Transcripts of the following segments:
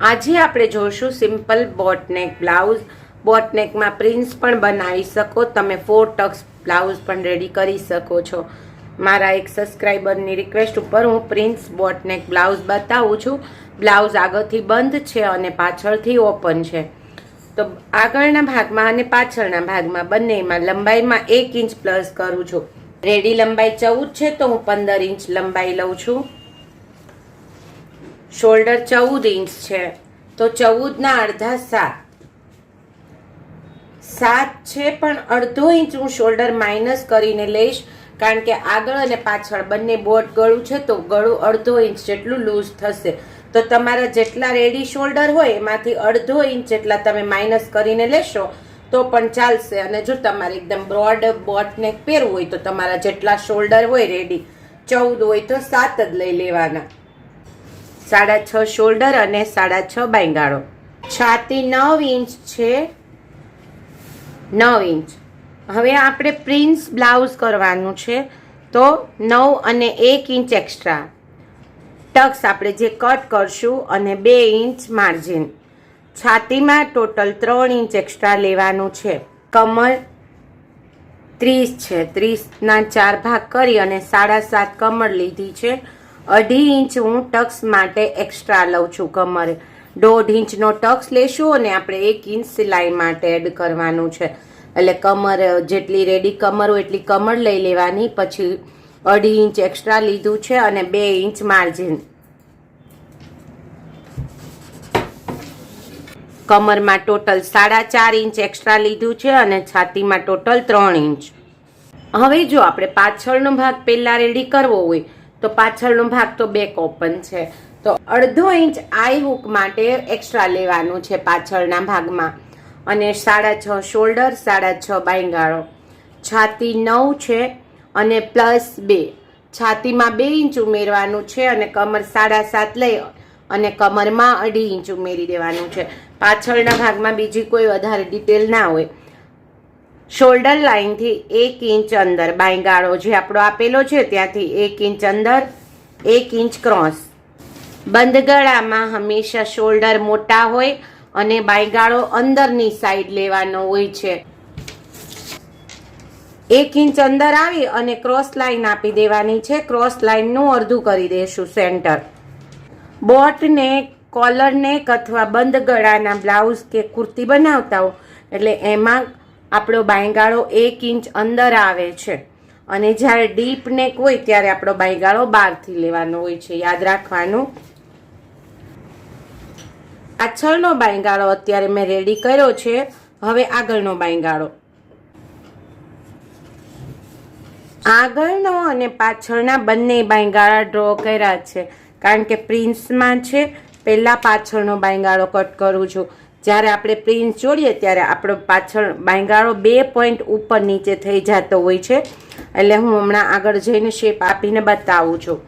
આજે આપણે જોઈશું સિમ્પલ બોટનેક બ્લાઉઝ. બોટનેકમાં પ્રિન્સ પણ બનાવી શકો. તમે ફોર ટક્સ બ્લાઉઝ પણ રેડી કરી શકો છો. મારા એક સબસ્ક્રાઈબરની રિક્વેસ્ટ ઉપર હું પ્રિન્સ બોટનેક, બ્લાઉઝ બતાવું છું. બ્લાઉઝ આગળથી બંધ છે અને પાછળથી ઓપન છે. તો આગળના ભાગમાં અને પાછળના ભાગમાં બંનેમાં લંબાઈમાં એક ઇંચ પ્લસ કરું છું. રેડી લંબાઈ ચૌદ છે, તો હું પંદર ઇંચ લંબાઈ લઉં છું. શોલ્ડર ચૌદ ઇંચ છે. તો ચૌદના અડધા સાત. સાત છે પણ અડધો ઇંચ હું શોલ્ડર માઇનસ કરીને લઈશ. કારણ કે આગળ અને પાછળ બંને બોટ ગળું છે તો ગળું અડધો ઇંચ જેટલું લૂઝ થશે. તો તમારા જેટલા રેડી શોલ્ડર હોય એમાંથી અડધો ઇંચ જેટલા તમે માઇનસ કરીને લેશો તો પણ ચાલશે. અને જો તમારે એકદમ બ્રોડ બોટને પહેરવું હોય તો તમારા જેટલા શોલ્ડર હોય રેડી, ચૌદ હોય તો સાત જ લઈ લેવાના. સાડા છ શોલ્ડર અને સાડા છ બાંયગાળો છાતી નવ ઇંચ છે. નવ ઇંચ. હવે આપણે પ્રિન્સ બ્લાઉઝ કરવાનું છે. તો નવ અને એક ઇંચ એક્સ્ટ્રા. ટક્સ આપણે જે કટ કરશું અને બે ઇંચ માર્જિન. છાતીમાં ટોટલ ત્રણ ઇંચ એક્સ્ટ્રા લેવાનું છે. કમર ત્રીસ છે. ત્રીસના ચાર ભાગ કરી અને સાડા સાત કમર લીધી છે. અઢી ઇંચ હું ટક્સ માટે એક્સ્ટ્રા લઉં છું કમરે. દોઢ ઇંચનો ટક્સ લેશું અને આપણે એક ઇંચ સિલાઈ માટે એડ કરવાનું છે. એટલે કમર જેટલી રેડી કમર હોય એટલી કમર લઈ લેવાની. પછી અઢી ઇંચ એક્સ્ટ્રા લીધું છે અને બે ઇંચ માર્જિન કમરમાં ટોટલ સાડા ચાર ઇંચ એક્સ્ટ્રા લીધું છે અને છાતીમાં ટોટલ ત્રણ ઇંચ. હવે જો આપણે પાછળનો ભાગ પહેલાં રેડી કરવો હોય તો પાછળનો ભાગ તો બેક ઓપન છે. તો અડધો ઇંચ આઈ હુક માટે એક્સ્ટ્રા લેવાનું છે પાછળના ભાગમાં. અને સાડા છ શોલ્ડર સાડા છ બાંયગાળો. છાતી નવ છે અને પ્લસ બે. છાતીમાં બે ઇંચ ઉમેરવાનું છે અને કમર સાડા સાત લઈ અને કમરમાં અઢી ઇંચ ઉમેરી દેવાનું છે. પાછળના ભાગમાં બીજી કોઈ વધારે ડિટેલ ના હોય. શોલ્ડર લાઇનથી એક ઇંચ અંદર બાંયગાળો જે આપણો આપેલો છે ત્યાંથી એક ઇંચ અંદર, એક ઇંચ ક્રોસ બંધ ગળામાં હંમેશા શોલ્ડર મોટા હોય અને બાંયગાળો અંદરની સાઈડ લેવાનો હોય છે. એક ઇંચ અંદર આવી અને ક્રોસ લાઈન આપી દેવાની છે. ક્રોસ લાઈનનું અડધું કરી દઈશું સેન્ટર બોટને કોલરનેક અથવા બંધ ગળાના બ્લાઉઝ કે કુર્તી બનાવતા હો, એટલે એમાં આપણો બાંયગાળો એક ઇંચ અંદર આવે છે. અને જ્યારે ડીપ નેક હોય ત્યારે આપણો બાંયગાળો બહારથી લેવાનો હોય છે. યાદ રાખવાનું. પાછળનો બાંયગાળો અત્યારે મેં રેડી કર્યો છે. હવે આગળનો બાંયગાળો. આગળનો અને પાછળના બંને બાંયગાળા ડ્રો કર્યા છે. કારણ કે પ્રિન્સમાં છે, પહેલાં પાછળનો બાંયગાળો કટ કરું છું. જ્યારે આપણે પ્રિન્ટ જોડીએ ત્યારે આપણો પાછળ બાંયગાળો બે પોઈન્ટ ઉપર નીચે થઈ જતો હોય છે. એટલે હું હમણાં આગળ જઈને શેપ આપીને બતાવું છું.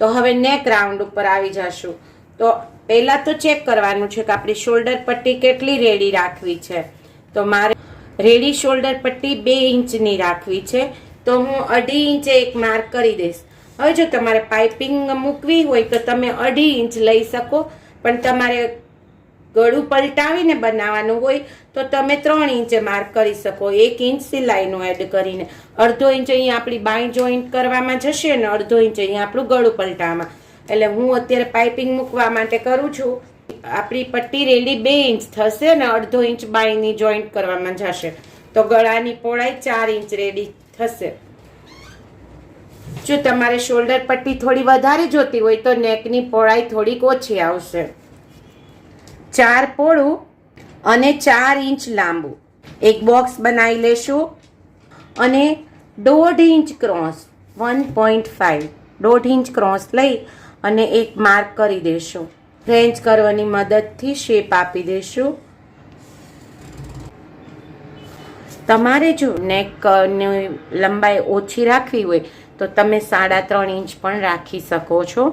તો હવે નેક રાઉન્ડ ઉપર આવી જશું. તો પહેલાં તો ચેક કરવાનું છે કે આપણી શોલ્ડર પટ્ટી કેટલી રેડી રાખવી છે. તો મારે રેડી શોલ્ડર પટ્ટી બે ઇંચની રાખવી છે. તો હું અઢી ઇંચે એક માર્ક કરી દઈશ. હવે જો તમારે પાઇપિંગ મૂકવી હોય તો તમે અઢી ઇંચ લઈ શકો. પણ તમારે ગળું પલટાવીને બનાવવાનું હોય તો તમે ત્રણ ઇંચે માર્ક કરી શકો. એક ઇંચ સિલાઈનું એડ કરીને. અડધો ઇંચ અહીંયા આપણી બાઈ જોઈન્ટ કરવામાં જશે ને અડધો ઇંચ અહીંયા આપણું ગળું પલટાવવામાં એટલે હું અત્યારે પાઇપિંગ મૂકવા માટે કરું છું. આપણી પટ્ટી રેડી બે ઇંચ થશે ને અડધો ઇંચ બાઈની જોઈન્ટ કરવામાં જશે. તો ગળાની પહોળાઈ ચાર ઇંચ રેડી થશે. જો તમારે શોલ્ડર પટ્ટી થોડી વધારે જોતી હોય તો નેકની પહોળાઈ થોડીક ઓછી આવશે. ચાર પોળું અને ચાર ઇંચ લાંબુ. એક બોક્સ બનાવી લેશું અને દોઢ inch cross, one point five. દોઢ ઇંચ ક્રોસ લઈ અને એક માર્ક કરી દેશું. ફ્રેન્ચ કરવાની મદદથી શેપ આપી દેશું. તમારે જો નેકની લંબાઈ ઓછી રાખવી હોય તો તમે સાડા ત્રણ ઇંચ પણ રાખી શકો છો.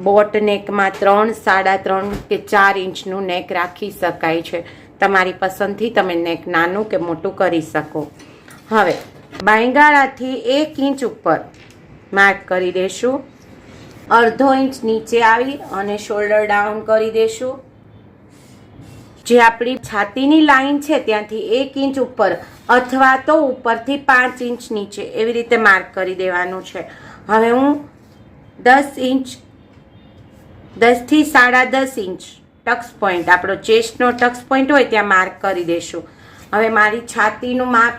બોટ નેકમાં ત્રણ, સાડા ત્રણ કે ચાર ઇંચનું નેક રાખી શકાય છે. તમારી પસંદથી તમે નેક નાનું કે મોટું કરી શકો. હવે, બાંયગાળાથી એક ઇંચ ઉપર માર્ક કરી દેશું. અડધો ઇંચ નીચે આવી અને શોલ્ડર ડાઉન કરી દેશું. જે આપણી છાતીની લાઈન છે ત્યાંથી એક ઇંચ ઉપર અથવા તો ઉપરથી પાંચ ઇંચ નીચે એવી રીતે માર્ક કરી દેવાનું છે. હવે હું દસ ઇંચ દસથી સાડા દસ ઇંચ ટક્સ પોઈન્ટ. આપણો ચેસ્ટનો ટક્સ પોઈન્ટ હોય ત્યાં માર્ક કરી દેશું. હવે મારી છાતીનું માપ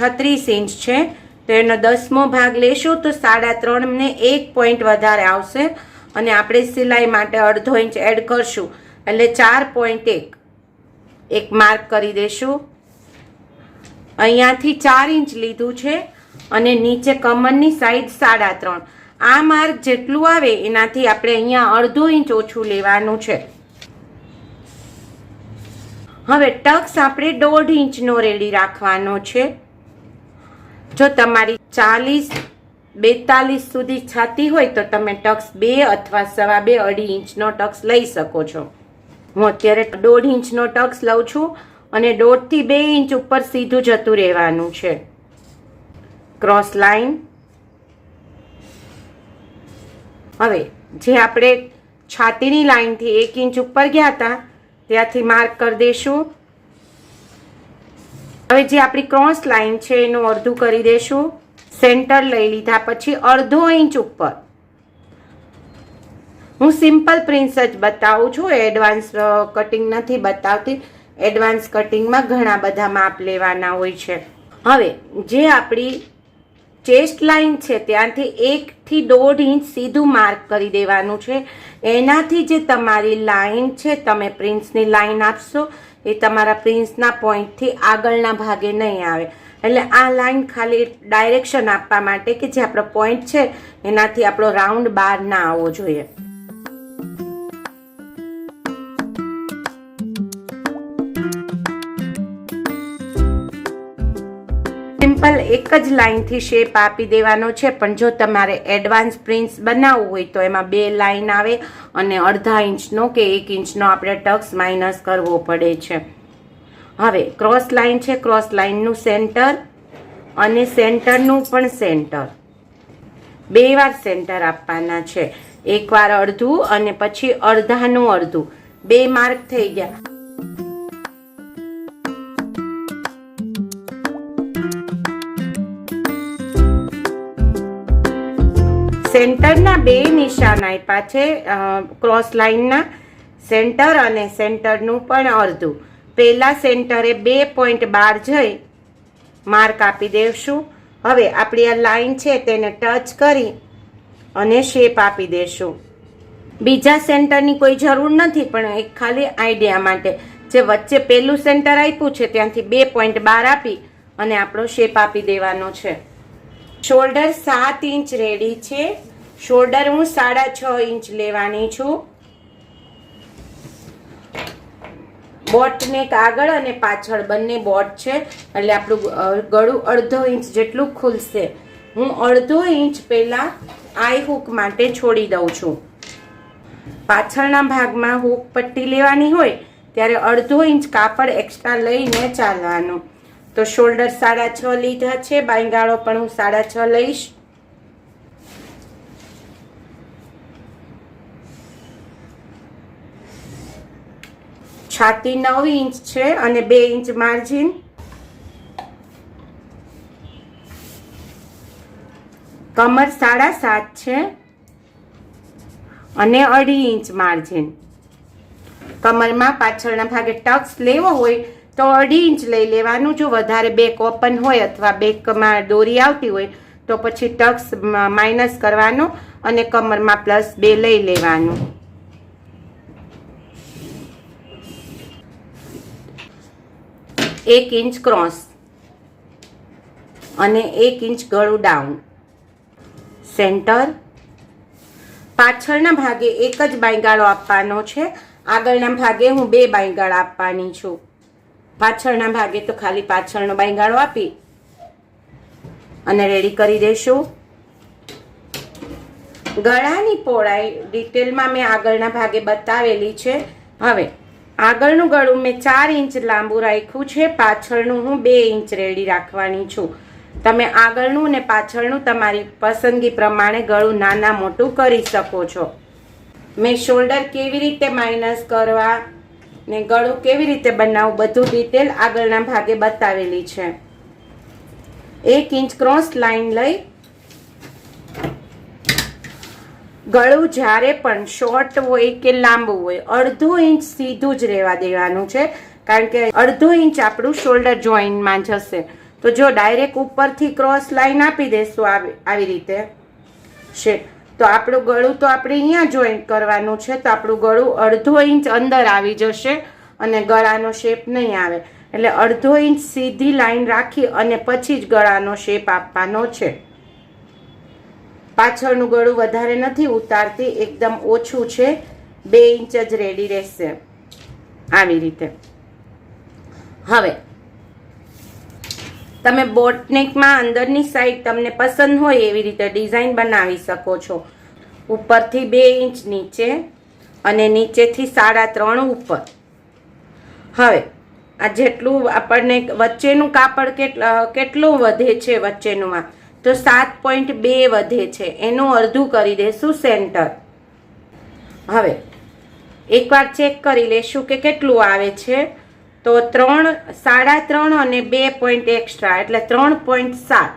છત્રીસ ઇંચ છે. તો એનો દસમો ભાગ લેશું તો સાડા ત્રણ ને એક પોઈન્ટ વધારે આવશે. અને આપણે સિલાઈ માટે અડધો ઇંચ એડ કરશું. એટલે ચાર પોઈન્ટ એક. એક માર્ક કરી દેશું. અહીંયાથી ચાર ઇંચ લીધું છે. અને નીચે કમરની સાઈડ સાડા ત્રણ. આ માર્ક જેટલું આવે એનાથી આપણે અહીંયા અડધો ઇંચ ઓછું લેવાનું છે. હવે ટક્સ આપણે દોઢ ઇંચનો રેડી રાખવાનો છે. જો તમારી ચાલીસ, બેતાલીસ સુધી છાતી હોય તો તમે ટક્સ બે અથવા સવા બે અઢી ઇંચનો ટક્સ લઈ શકો છો. હું અત્યારે દોઢ ઇંચનો ટક્સ લઉં છું અને દોઢથી બે ઇંચ ઉપર સીધું જતું રહેવાનું છે. ક્રોસ લાઈન હવે જે આપણે છાતીની લાઈનથી એક ઇંચ ઉપર ગયા હતા, ત્યાંથી માર્ક કરી દઈશું. હવે જે આપણી ક્રોસ લાઈન છે, એનું અડધું કરી દઈશું. સેન્ટર લઈ લીધા પછી અડધો ઇંચ ઉપર. હું સિમ્પલ પ્રિન્સ જ બતાવું છું, એડવાન્સ કટિંગ નથી બતાવતી. એડવાન્સ કટિંગમાં ઘણા બધા માપ લેવાના હોય છે. હવે જે આપણી ચેસ્ટ લાઇન છે, ત્યાંથી એકથી દોઢ ઇંચ સીધું માર્ક કરી દેવાનું છે. એનાથી જે તમારી લાઈન છે, તમે પ્રિન્સની લાઇન આપશો, એ તમારા પ્રિન્સના પોઈન્ટથી આગળના ભાગે નહીં આવે. એટલે આ લાઇન ખાલી ડાયરેક્શન આપવા માટે કે જે આપણો પોઈન્ટ છે, એનાથી આપણો રાઉન્ડ બહાર ના આવવો જોઈએ. એક જ લાઈનથી શેપ આપી દેવાનો છે. પણ જો તમારે એડવાન્સ પ્રિન્ટ્સ બનાવવું હોય તો એમાં બે લાઈન આવે અને અડધા ઇંચનો કે એક ઇંચનો આપણે ટક્સ માઇનસ કરવો પડે છે. હવે ક્રોસ લાઇન છે. ક્રોસ લાઇનનું સેન્ટર અને સેન્ટરનું પણ સેન્ટર બે વાર સેન્ટર આપવાના છે. એકવાર અડધું અને પછી અડધાનું અડધું. બે માર્ક થઈ ગયા. સેન્ટરના બે નિશાન આપ્યા છે ક્રોસ લાઇનના સેન્ટર અને સેન્ટરનું પણ અડધું. પહેલાં સેન્ટરે બે પોઈન્ટ બાર જઈ માર્ક આપી દેશું. હવે આપણી આ લાઈન છે તેને ટચ કરી અને શેપ આપી દેશું. બીજા સેન્ટરની કોઈ જરૂર નથી, પણ એક ખાલી આઈડિયા માટે. જે વચ્ચે પહેલું સેન્ટર આપ્યું છે, ત્યાંથી બે પોઈન્ટ બાર આપી અને આપણો શેપ આપી દેવાનો છે. શોલ્ડર સાત ઇંચ રેડી છે. શોલ્ડર હું સાડા છ ઇંચ લેવાની છું. બોટ નેક આગળ અને પાછળ બંને બોટ છે. એટલે આપણું ગળું અડધો ઇંચ જેટલું ખુલશે. હું અડધો ઇંચ પહેલા આઈ હુક માટે છોડી દઉં છું. પાછળના ભાગમાં હુક પટ્ટી લેવાની હોય, ત્યારે અડધો ઇંચ કાપડ એક્સ્ટ્રા લઈને ચાલવાનું. તો શોલ્ડર સાડા છ લીધા છે, બાંયગાળો પણ હું સાડા છ લઈશ. છાતી નવ ઇંચ છે અને બે ઇંચ માર્જિન. કમર સાડા સાત છે અને અઢી ઇંચ માર્જિન. કમરમાં પાછળના ભાગે ટક્સ લેવો હોય તો અઢી ઇંચ લઈ લેવાનું. જો વધારે બેક ઓપન હોય અથવા બેકમાં દોરી આવતી હોય તો પછી ટક્સ માઇનસ કરવાનો અને કમરમાં પ્લસ બે લઈ લેવાનું. એક ઇંચ ક્રોસ અને એક ઇંચ ગળું ડાઉન. સેન્ટર. પાછળના ભાગે એક જ બાયગાળો આપવાનો છે. આગળના ભાગે હું બે બાયગાળ આપવાની છું. પાછળના ભાગે તો ખાલી પાછળનો બાયગાળો આપી અને રેડી કરી દેશું. ગળાની પહોળાઈ ડિટેલમાં મેં આગળના ભાગે બતાવેલી છે. હવે આગળનું ગળું મેં ચાર ઇંચ લાંબુ રાખ્યું છે, પાછળનું હું બે ઇંચ રેડી રાખવાની છું. તમે આગળનું ને પાછળનું તમારી પસંદગી પ્રમાણે ગળું નાના મોટું કરી શકો છો. મેં શોલ્ડર કેવી રીતે માઇનસ કરવા ને ગળું કેવી રીતે બનાવવું બધું ડિટેલ આગળના ભાગે બતાવેલી છે. એક ઇંચ ક્રોસ લાઈન લઈ ગળું જ્યારે પણ શોર્ટ હોય કે લાંબુ હોય, અડધો ઇંચ સીધું જ રહેવા દેવાનું છે. કારણ કે અડધો ઇંચ આપણું શોલ્ડર જોઈન્ટમાં જશે. તો જો ડાયરેક્ટ ઉપરથી ક્રોસ લાઈન આપી દેશું આવી રીતે, છે. તો આપણું ગળું તો આપણે અહીંયા જોઈન્ટ કરવાનું છે, તો આપણું ગળું અડધો ઇંચ અંદર આવી જશે અને ગળાનો શેપ નહીં આવે. એટલે અડધો ઇંચ સીધી લાઈન રાખી અને પછી જ ગળાનો શેપ આપવાનો છે. પાછળનું ગળું વધારે નથી, ઉતારતી એકદમ ઓછું છે, બે ઇંચ જ રેડી રહેશે આવી રીતે. હવે, તમે બોટનેકમાં અંદરની સાઈડ તમને પસંદ હોય એવી રીતે ડિઝાઇન બનાવી શકો છો. ઉપરથી બે ઇંચ નીચે અને નીચેથી સાડા ત્રણ ઉપર. હવે, આ જેટલું આપણને વચ્ચેનું કાપડ કેટલ વધે છે વચ્ચેનુંમાં તો સાત પોઈન્ટ બે વધે છે. એનું અડધું કરી દેશું સેન્ટર. હવે, એકવાર ચેક કરી લેશું કે કેટલું આવે છે. તો ત્રણ, સાડા ત્રણ અને બે પોઈન્ટ એક્સ્ટ્રા એટલે ત્રણ પોઈન્ટ સાત.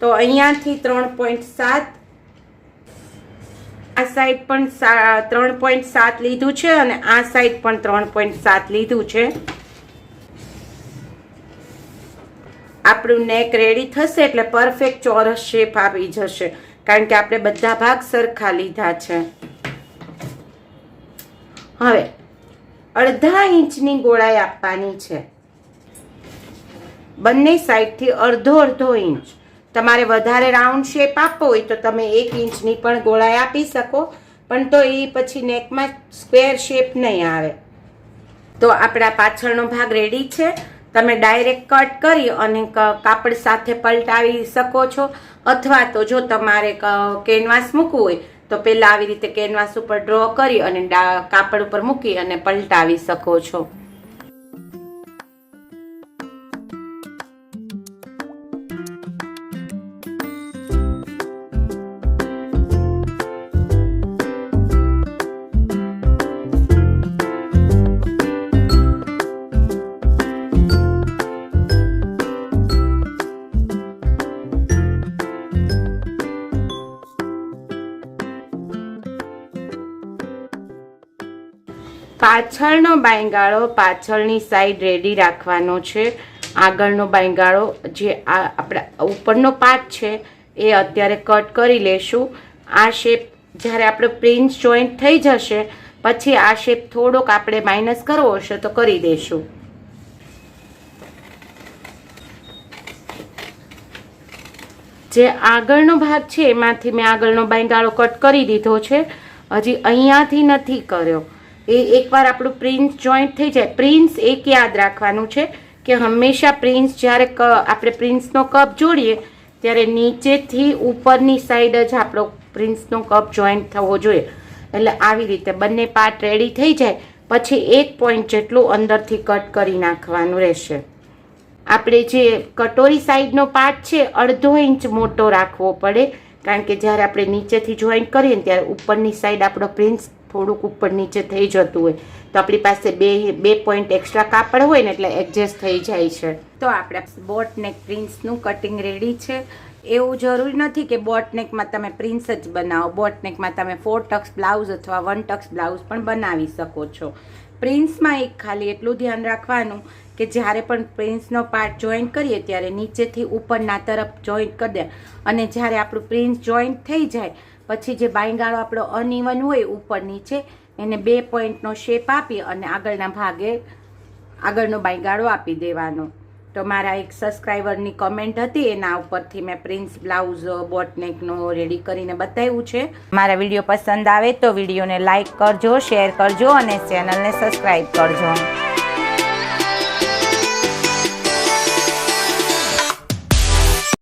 તો અહીંયાથી ત્રણ પોઈન્ટ સાત. આ સાઈડ પણ ત્રણ પોઈન્ટ સાત લીધું છે અને આ સાઈડ પણ ત્રણ પોઈન્ટ સાત લીધું છે. આપણું નેક રેડી થશે એટલે પરફેક્ટ ચોરસ શેપ આવી જશે. કારણ કે આપણે બધા ભાગ સરખા લીધા છે. હવે, અડધા ઇંચની ગોળાઈ આપવાની છે. બંને સાઈડથી અડધો અડધો ઇંચ. તમારે વધારે રાઉન્ડ શેપ આપવો હોય તો તમે એક ઇંચની પણ ગોળાઈ આપી શકો. પણ તો એ પછી નેકમાં સ્ક્વેર શેપ નહીં આવે. તો આપણા પાછળનો ભાગ રેડી છે. તમે ડાયરેક્ટ કટ કરી અને કાપડ સાથે પલટાવી શકો છો. અથવા તો જો તમારે કેનવાસ મૂકવું હોય, તો પહેલાં આવી રીતે કેનવાસ ઉપર ડ્રો કરી અને કાપડ ઉપર મૂકી અને પલટાવી શકો છો. પાછળનો બાંયગાળો પાછળની સાઈડ રેડી રાખવાનો છે. આગળનો બાંયગાળો જે આ આપણા ઉપરનો પાર્ટ છે, એ અત્યારે કટ કરી લેશું. આ શેપ જ્યારે આપણો પ્રિન્સ જોઈન્ટ થઈ જશે, પછી આ શેપ થોડોક આપણે માઇનસ કરવો હશે તો કરી દઈશું જે આગળનો ભાગ છે, એમાંથી મેં આગળનો બાંયગાળો કટ કરી દીધો છે. હજી અહીંયાથી નથી કર્યો. એ એકવાર આપણું પ્રિન્સ જોઈન્ટ થઈ જાય. પ્રિન્સ એક યાદ રાખવાનું છે કે હંમેશા પ્રિન્સ જ્યારે ક, આપણે પ્રિન્સનો કપ જોડીએ, ત્યારે નીચેથી ઉપરની સાઈડ જ આપણો પ્રિન્સનો કપ જોઈન્ટ થવો જોઈએ. એટલે આવી રીતે બંને પાર્ટ રેડી થઈ જાય, પછી એક પોઈન્ટ જેટલું અંદરથી કટ કરી નાખવાનું રહેશે. આપણે જે કટોરી સાઈડનો પાર્ટ છે, અડધો ઇંચ મોટો રાખવો પડે, કારણ કે જ્યારે આપણે નીચેથી જોઈન્ટ કરીએ ત્યારે ઉપરની સાઈડ આપણો પ્રિન્સ થોડુંક ઉપર નીચે થઈ જતું હોય. તો આપણી પાસે બે બે પોઈન્ટ એક્સ્ટ્રા કાપડ હોય ને એટલે એડજસ્ટ થઈ જાય છે. તો આપણે બોટ નેક પ્રિન્સનું કટિંગ રેડી છે. એવું જરૂરી નથી કે બોટનેકમાં તમે પ્રિન્સ જ બનાવો. બોટનેકમાં તમે ફોર ટક્સ બ્લાઉઝ અથવા વન ટક્સ બ્લાઉઝ પણ બનાવી શકો છો. પ્રિન્સમાં એક ખાલી એટલું ધ્યાન રાખવાનું કે જ્યારે પણ પ્રિન્સનો પાર્ટ જોઈન્ટ કરીએ ત્યારે નીચેથી ઉપરના તરફ જોઈન્ટ કરી દે. અને જ્યારે આપણું પ્રિન્સ જોઈન્ટ થઈ જાય, પછી જે બાંયગાળો આપણો અનઇવન હોય ઉપર નીચે એને બે પોઈન્ટનો શેપ આપી અને આગળના ભાગે આગળનો બાંયગાળો આપી દેવાનો. તો મારા એક સબસ્ક્રાઈબરની કમેન્ટ હતી, એના ઉપરથી મેં પ્રિન્સ બ્લાઉઝ, બોટનેકનો રેડી કરીને બતાવ્યું છે. મારા વીડિયો પસંદ આવે તો વિડીયોને લાઇક કરજો, શેર કરજો અને ચેનલને સબસ્ક્રાઈબ કરજો.